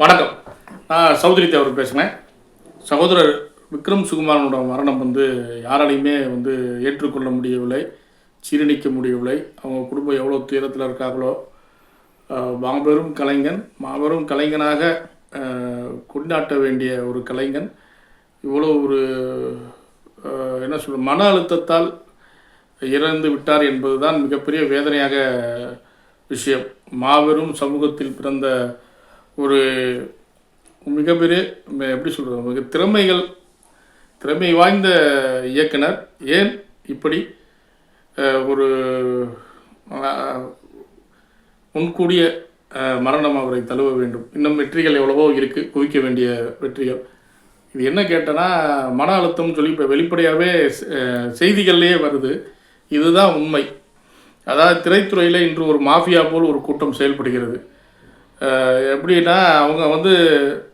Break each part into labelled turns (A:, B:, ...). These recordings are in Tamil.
A: வணக்கம். நான் சௌத்ரி தேவர் பேசுகிறேன் சகோதரர் விக்ரம் சுகுமாரனோட மரணம் வந்து யாராலையுமே வந்து ஏற்றுக்கொள்ள முடியவில்லை சீரணிக்க முடியவில்லை. அவங்க குடும்பம் எவ்வளோ துயரத்தில் இருக்காங்களோ மாபெரும் கலைஞன் மாபெரும் கலைஞனாக கொண்டாட்ட வேண்டிய ஒரு கலைஞன். இவ்வளோ ஒரு என்ன சொல்ற மன அழுத்தத்தால் இறந்து விட்டார் என்பதுதான் மிகப்பெரிய வேதனையாக விஷயம். மாபெரும் சமூகத்தில் பிறந்த ஒரு மிகப்பெரிய ம- எப்படி சொல்கிறது மிக திறமைகள் திறமை வாய்ந்த இயக்குனர். ஏன் இப்படி ஒரு முன்கூடிய மரணம் அவரை தழுவ வேண்டும். இன்னும் வெற்றிகள் எவ்வளவோ இருக்குது குவிக்க வேண்டிய வெற்றிகள். இது என்ன கேட்டேன்னா மன அழுத்தம்னு சொல்லி இப்போ வெளிப்படையாகவே செய்திகள்லேயே வருது. இதுதான் உண்மை. அதாவது திரைத்துறையில் இன்று ஒரு மாஃபியா போல் ஒரு கூட்டம் செயல்படுகிறது. எப்படின்னா அவங்க வந்து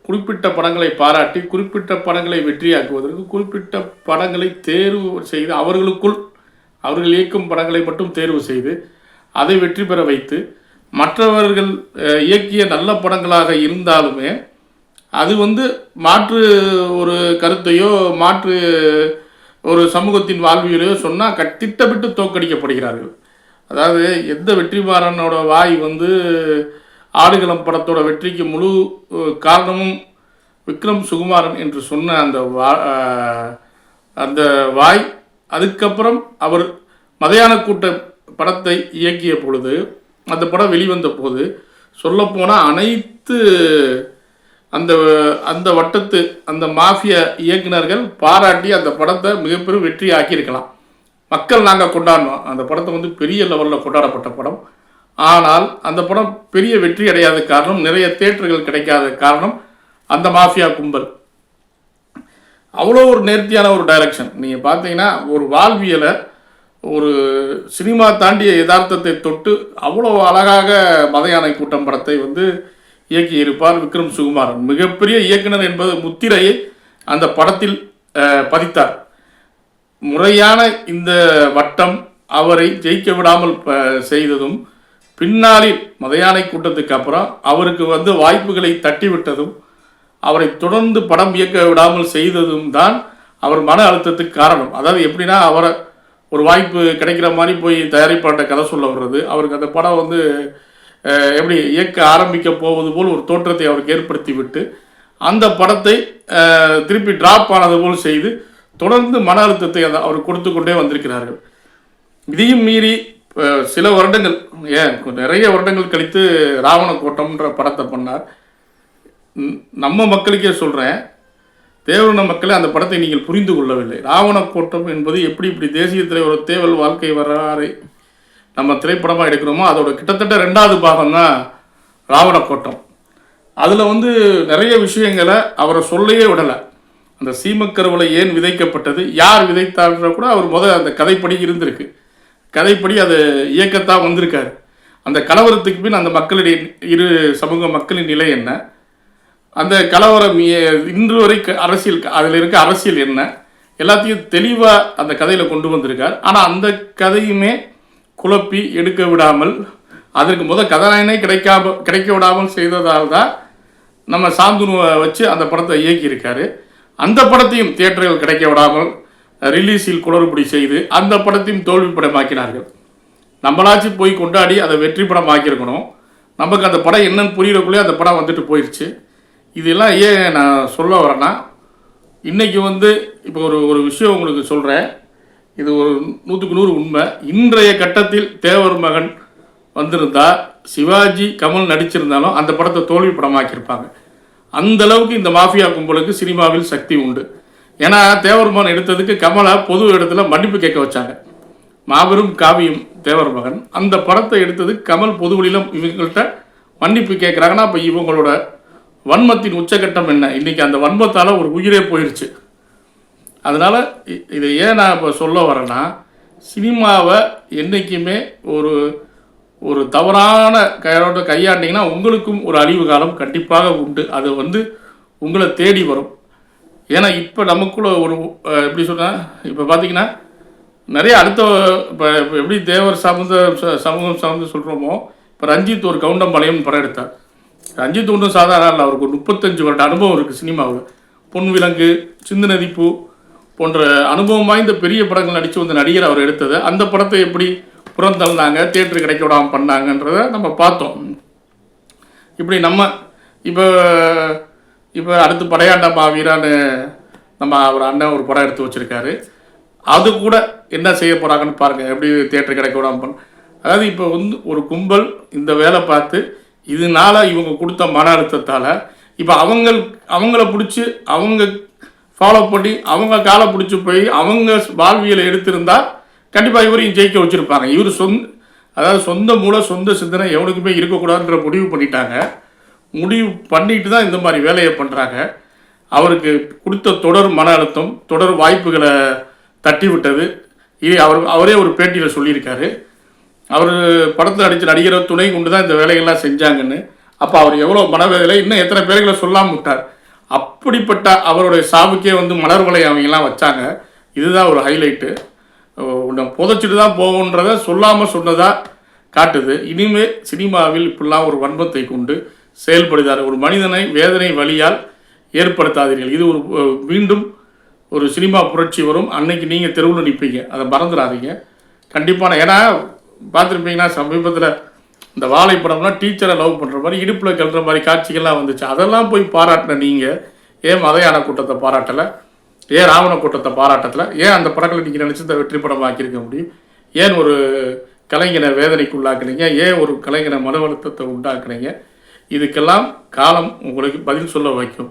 A: குறிப்பிட்ட படங்களை பாராட்டி குறிப்பிட்ட படங்களை வெற்றியாக்குவதற்கு குறிப்பிட்ட படங்களை தேர்வு செய்து அவர்களுக்குள் அவர்கள் இயக்கும் படங்களை மட்டும் தேர்வு செய்து அதை வெற்றி பெற வைத்து மற்றவர்கள் இயக்கிய நல்ல படங்களாக இருந்தாலுமே அது வந்து மாற்று ஒரு கருத்தையோ மாற்று ஒரு சமூகத்தின் வாழ்வியலையோ சொன்னால் க திட்டமிட்டு தோற்கடிக்கப்படுகிறார்கள். அதாவது எந்த வெற்றிமாறனோட வாய் வந்து ஆடுகளம் படத்தோட வெற்றிக்கு முழு காரணமும் விக்ரம் சுகுமாரன் என்று சொன்ன அந்த வா அந்த வாய். அதுக்கப்புறம் அவர் மதையான கூட்ட படத்தை இயக்கிய பொழுது அந்த படம் வெளிவந்த போது சொல்லப்போனால் அனைத்து அந்த அந்த வட்டத்து அந்த மாஃபியா இயக்குனர்கள் பாராட்டி அந்த படத்தை மிகப்பெரும் வெற்றி ஆக்கியிருக்கலாம் மக்கள் நாங்கள் கொண்டாடினோம் அந்த படத்தை வந்து பெரிய லெவலில் கொண்டாடப்பட்ட படம். ஆனால் அந்த படம் பெரிய வெற்றி அடையாத காரணம் நிறைய தேட்டர்கள் கிடைக்காத காரணம் அந்த மாஃபியா கும்பல். அவ்வளோ ஒரு நேர்த்தியான ஒரு டைரக்ஷன் நீங்கள் பார்த்தீங்கன்னா ஒரு வாழ்வியலை ஒரு சினிமா தாண்டிய யதார்த்தத்தை தொட்டு அவ்வளோ அழகாக மதையானை கூட்டம் படத்தை வந்து இயக்கியிருப்பார் விக்ரம் சுகுமாரன். மிகப்பெரிய இயக்குனர் என்பது முத்திரையை அந்த படத்தில் பதித்தார். முறையான இந்த வட்டம் அவரை ஜெயிக்க விடாமல் செய்ததும் பின்னாளில் மதையானை கூட்டத்துக்கு அப்புறம் அவருக்கு வந்து வாய்ப்புகளை தட்டிவிட்டதும் அவரை தொடர்ந்து படம் இயக்க விடாமல் செய்ததும் தான் அவர் மன அழுத்தத்துக்கு காரணம். அதாவது எப்படின்னா அவரை ஒரு வாய்ப்பு கிடைக்கிற மாதிரி போய் தயாரிப்பாட்ட கதை சொல்ல வர்றது அவருக்கு அந்த படம் வந்து எப்படி இயக்க ஆரம்பிக்க போவது போல் ஒரு தோற்றத்தை அவருக்கு ஏற்படுத்தி விட்டு அந்த படத்தை திருப்பி டிராப் ஆனது போல் செய்து தொடர்ந்து மன அழுத்தத்தை அந்த அவர் கொடுத்து கொண்டே வந்திருக்கிறார்கள். இதையும் மீறி சில வருடங்கள் ஏன் நிறைய வருடங்கள் கழித்து ராவண கோட்டம்ன்ற படத்தை பண்ணார். நம்ம மக்களுக்கே சொல்கிறேன் தேவன மக்களே அந்த படத்தை நீங்கள் புரிந்து கொள்ளவில்லை. ராவண கோட்டம் என்பது எப்படி இப்படி தேசிய தலைவர் தேவல் வாழ்க்கை வரலாறை நம்ம திரைப்படமாக எடுக்கிறோமோ அதோட கிட்டத்தட்ட ரெண்டாவது பாகம் தான் ராவண கோட்டம் அதில் வந்து நிறைய விஷயங்களை அவரை சொல்லையே விடலை. அந்த சீமக்கருவலை ஏன் விதைக்கப்பட்டது யார் விதைத்தார்ன்ற கூட அவர் முத அந்த கதைப்படி இருந்திருக்கு. கதைப்படி அது இயக்கத்தான் வந்திருக்காரு. அந்த கலவரத்துக்கு பின் அந்த மக்களுடைய இரு சமூக மக்களின் நிலை என்ன? அந்த கலவரம் இன்று வரை அரசியல் அதில் இருக்க அரசியல் என்ன? எல்லாத்தையும் தெளிவாக அந்த கதையில் கொண்டு வந்திருக்கார். ஆனால் அந்த கதையுமே குழப்பி எடுக்க விடாமல் அதற்கு முதல் கதாநாயகனே கிடைக்காம கிடைக்க விடாமல் செய்ததால் தான் நம்ம சாந்துனுவை வச்சு அந்த படத்தை இயக்கியிருக்காரு. அந்த படத்தையும் தியேட்டர்கள் கிடைக்க விடாமல் ரிலீஸில் குளறுபடி செய்து அந்த படத்தையும் தோல்வி படமாக்கினார்கள். நம்மளாச்சும் போய் கொண்டாடி அதை வெற்றி படம் ஆக்கியிருக்கணும் நமக்கு அந்த படம் என்னன்னு புரியறக்குள்ளே அந்த படம் வந்துட்டு போயிடுச்சு இதெல்லாம் ஏன் நான் சொல்ல வரேன்னா இன்றைக்கி வந்து இப்போ ஒரு ஒரு விஷயம் உங்களுக்கு சொல்கிறேன் இது ஒரு நூற்றுக்கு நூறு உண்மை. இன்றைய கட்டத்தில் தேவர் மகன் வந்திருந்தா சிவாஜி கமல் நடிச்சிருந்தாலும் அந்த படத்தை தோல்வி படமாக்கியிருப்பாங்க. அந்த அளவுக்கு இந்த மாஃபியா கும்பலுக்கு சினிமாவில் சக்தி உண்டு. ஏன்னா தேவருமான் எடுத்ததுக்கு கமலை பொது இடத்துல மன்னிப்பு கேட்க வச்சாங்க. மாபெரும் காவியம் தேவர் மகன் அந்த படத்தை எடுத்தது கமல் பொதுவெளியிலும் இவங்கள்ட்ட மன்னிப்பு கேட்குறாங்கன்னா அப்போ இவங்களோட வன்மத்தின் உச்சகட்டம் என்ன? இன்னைக்கு அந்த வன்மத்தால் ஒரு உயிரே போயிடுச்சு அதனால் இதை ஏன் நான் இப்போ சொல்ல வரேன்னா சினிமாவை என்றைக்குமே ஒரு ஒரு தவறான கையோட கையாண்டிங்கன்னா உங்களுக்கும் ஒரு அழிவு காலம் கண்டிப்பாக உண்டு. அது வந்து உங்களை தேடி வரும். ஏன்னா இப்போ நமக்குள்ள ஒரு எப்படி சொன்னால் இப்போ பார்த்தீங்கன்னா நிறைய அடுத்த இப்போ எப்படி தேவர் சமந்த ச- சமூகம் சார்ந்து சொல்கிறோமோ இப்போ ரஞ்சித் ஒரு கவுண்டம்பாளையம் படம் எடுத்தார். ரஞ்சித் ஒன்றும் சாதாரண இல்லை அவருக்கு ஒரு முப்பத்தஞ்சு வருட அனுபவம் இருக்குது சினிமாவில். பொன் விலங்கு சிந்து நதிப்பூ போன்ற அனுபவம் வாய்ந்த பெரிய படங்கள் நடித்து வந்த நடிகர் அவர் எடுத்தது. அந்த படத்தை எப்படி புறந்தள்ளினாங்க தேட்டர் கிடைக்க விடாமல் பண்ணாங்கன்றதை நம்ம பார்த்தோம். இப்படி நம்ம இப்போ இப்போ அடுத்து படையாண்ட மாவீரான்னு நம்ம அவர் அண்ணன் ஒரு படம் எடுத்து வச்சுருக்காரு. அது கூட என்ன செய்ய போகிறாங்கன்னு பாருங்கள் எப்படி தேட்டர் கிடைக்க விடாமல் பண்ண அதாவது இப்போ வந்து ஒரு கும்பல் இந்த வேலை பார்த்து இதனால இவங்க கொடுத்த மன அழுத்தத்தால் இப்போ அவங்க அவங்கள பிடிச்சி அவங்க ஃபாலோ பண்ணி அவங்க காலை பிடிச்சி போய் அவங்க வாழ்வியலை எடுத்திருந்தால் கண்டிப்பாக இவரையும் ஜெயிக்க வச்சுருப்பாங்க. இவர் சொந்த அதாவது சொந்த மூளை சொந்த சிந்தனை எவனுக்குமே இருக்கக்கூடாதுன்ற முடிவு பண்ணிட்டாங்க. முடிவு பண்ணிட்டு தான் இந்த மாதிரி வேலையை பண்ணுறாங்க அவருக்கு கொடுத்த தொடர் மன அழுத்தம் தொடர் வாய்ப்புகளை தட்டி விட்டது. இது அவர் அவரே ஒரு பேட்டியில் சொல்லியிருக்காரு. அவர் படத்தில் நடித்த நடிகரை துணை கொண்டு தான் இந்த வேலைகள்லாம் செஞ்சாங்கன்னு. அப்போ அவர் எவ்வளோ மனவேதலை இன்னும் எத்தனை பேர்களை சொல்லாமல் விட்டார். அப்படிப்பட்ட அவருடைய சாவுக்கே வந்து மலர் வலை அவங்கெல்லாம் வச்சாங்க. இதுதான் ஒரு ஹைலைட்டு. உன்னை புதைச்சிட்டு தான் போகுன்றத சொல்லாமல் சொன்னதாக காட்டுது. இனிமேல் சினிமாவில் இப்படிலாம் ஒரு வன்மத்தை கொண்டு செயல்படுதார் ஒரு மனிதனை வேதனை வழியால் ஏற்படுத்தாதீர்கள். இது ஒரு மீண்டும் ஒரு சினிமா புரட்சி வரும். அன்னைக்கு நீங்கள் தெருவில் நிற்பீங்க அதை மறந்துடாதீங்க. கண்டிப்பான ஏன்னா பார்த்துருப்பீங்கன்னா சமீபத்தில் இந்த வாழை படம்லாம் டீச்சரை லவ் பண்ணுற மாதிரி இடுப்பில் கழுற மாதிரி காட்சிகள்லாம் வந்துச்சு. அதெல்லாம் போய் பாராட்டின நீங்கள் ஏன் மதையான கூட்டத்தை பாராட்டலை? ஏன் ராவண கூட்டத்தை பாராட்டத்தில்? ஏன் அந்த படங்களை நீங்கள் நினச்சி இந்த வெற்றி படமாக்கியிருக்க முடியும்? ஏன் ஒரு கலைஞனை வேதனைக்கு உள்ளாக்குனீங்க ஏன் ஒரு கலைஞனை மன அழுத்தத்தை உண்டாக்குனீங்க? இதுக்கெல்லாம் காலம் உங்களுக்கு பதில் சொல்ல வைக்கும்.